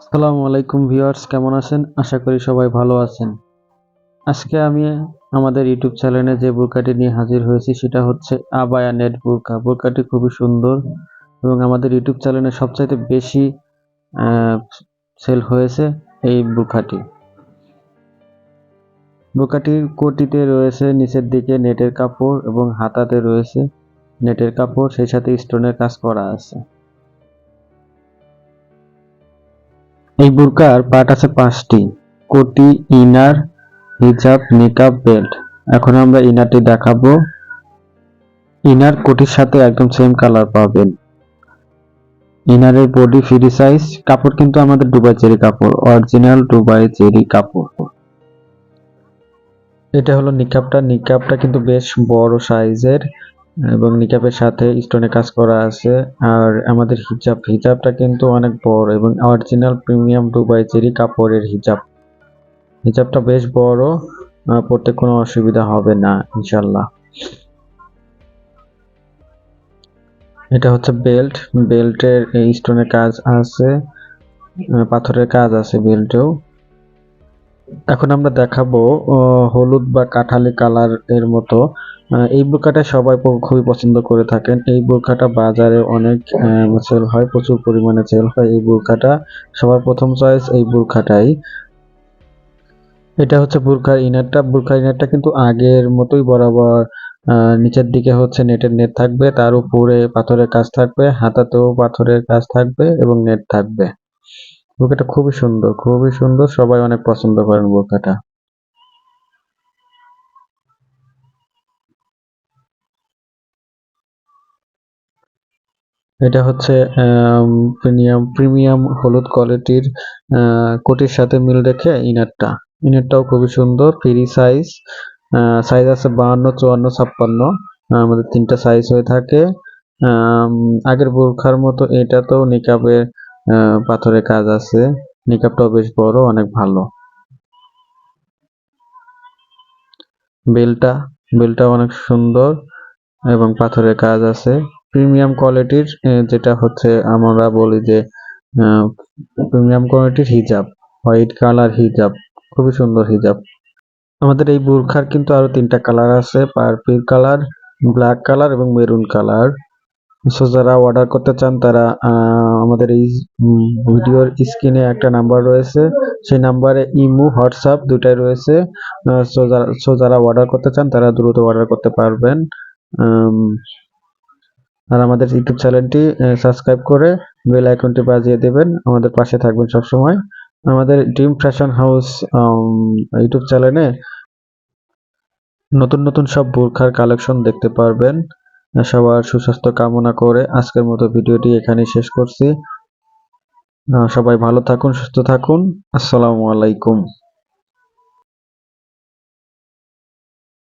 আসসালামু আলাইকুম ভিউয়ার্স, কেমন আছেন? আশা করি সবাই ভালো আছেন। আজকে আমি আমাদের ইউটিউব চ্যানেলে যে বোরকাটি নিয়ে হাজির হয়েছি সেটা হচ্ছে আবায়া নেট বোরকা। বোরকাটি খুবই সুন্দর এবং আমাদের ইউটিউব চ্যানেলে সবচাইতে বেশি সেল হয়েছে এই বোরকাটি। বোরকাটির কোটিতে রয়েছে, নিচের দিকে নেটের কাপড় এবং হাতাতে রয়েছে। নেটের কাপড়, সেই সাথে স্টোনের কাজ করা আছে। এই বুরকার পার্ট আছে পাঁচটি। কোটি, ইনার, হিজাব, নিকাব, বেল্ট। এখন আমরা ইনারটি দেখাবো। ইনার কোটির সাথে একদম সেম কালার পাবেন। ইনারের বডি ফ্রি সাইজ কাপড় কিন্তু আমাদের দুবাই চেরি কাপড় অরিজিনাল দুবাই চেরি কাপড়। এটা হলো নিকাবটা। নিকাবটা কিন্তু বেশ বড় সাইজের এবং নিকাবের সাথে স্টোনে কাজ করা আছে। আর আমাদের হিজাব, হিজাবটা কিন্তু অনেক বড় এবং অরিজিনাল প্রিমিয়াম দুবাই চেরি কাপড়ের হিজাব। হিজাবটা বেশ বড় পরতে কোনো অসুবিধা হবে না ইনশাল্লাহ এটা হচ্ছে বেল্ট বেল্টের স্টোনের কাজ আছে পাথরের কাজ আছে বেল্টেও এখন আমরা দেখাবো হলুদ বা কাঠালি কালারের মতো। এই বোরকাটা সবাই খুবই পছন্দ করে থাকেন। এই বোরকাটা বাজারে অনেক সেল হয়, প্রচুর পরিমাণে সেল হয় এই বোরকাটা সবার প্রথম চয়েস এই বোরকাটাই এটা হচ্ছে বোরকার ইনারটা বোরকার ইনারটা কিন্তু আগের মতোই বরাবর নিচের দিকে হচ্ছে নেটের নেট থাকবে। তার উপরে পাথরের কাজ থাকবে, হাতাতেও পাথরের কাজ থাকবে এবং নেট থাকবে। বোরকাটা খুবই সুন্দর খুবই সুন্দর। সবাই অনেক পছন্দ করেন বোরকাটা এটা হচ্ছে প্রিমিয়াম প্রিমিয়াম হলুদ কোয়ালিটির কোটির সাথে মিল রেখে ইনারটা। ইনারটাও খুবই সুন্দর, ফ্রি সাইজ। সাইজ আছে বাহান্ন, চুয়ান্ন, ছাপ্পান্ন। আমাদের তিনটা সাইজ হয়ে থাকে। আগের বোরখার মতো এটাতেও নিকাবের পাথরের কাজ আছে। নিকাবটাও বেশ বড়, অনেক ভালো। বেলটা বেলটা অনেক সুন্দর এবং পাথরের কাজ আছে। প্রিমিয়াম কোয়ালিটির যেটা হচ্ছে আমরা বলি যে প্রিমিয়াম কোয়ালিটির হিজাব, হোয়াইট কালার হিজাব, খুবই সুন্দর হিজাব। আমাদের এই বুরখার কিন্তু আরও তিনটা কালার আছে, পার্পল কালার, ব্ল্যাক কালার এবং মেরুন কালার। সো যারা অর্ডার করতে চান, তারা আমাদের এই ভিডিওর স্ক্রিনে একটা নাম্বার রয়েছে। সেই নাম্বারে ইমো, হোয়াটসঅ্যাপ দুটাই রয়েছে। সো যারা, so, যারা অর্ডার করতে চান, তারা দ্রুত অর্ডার করতে পারবেন। আর আমাদের ইউটিউব চ্যানেলটি সাবস্ক্রাইব করে বেল আইকনটি বাজিয়ে দেবেন। আমাদের পাশে থাকবেন সব সময় আমাদের ড্রিম ফ্যাশন হাউস ইউটিউব চ্যানেলে নতুন নতুন সব বোরখার কালেকশন দেখতে পারবেন। সবার সুস্বাস্থ্য কামনা করে আজকের মতো ভিডিওটি এখানে শেষ করছি। সবাই ভালো থাকুন, সুস্থ থাকুন। আসসালামু আলাইকুম।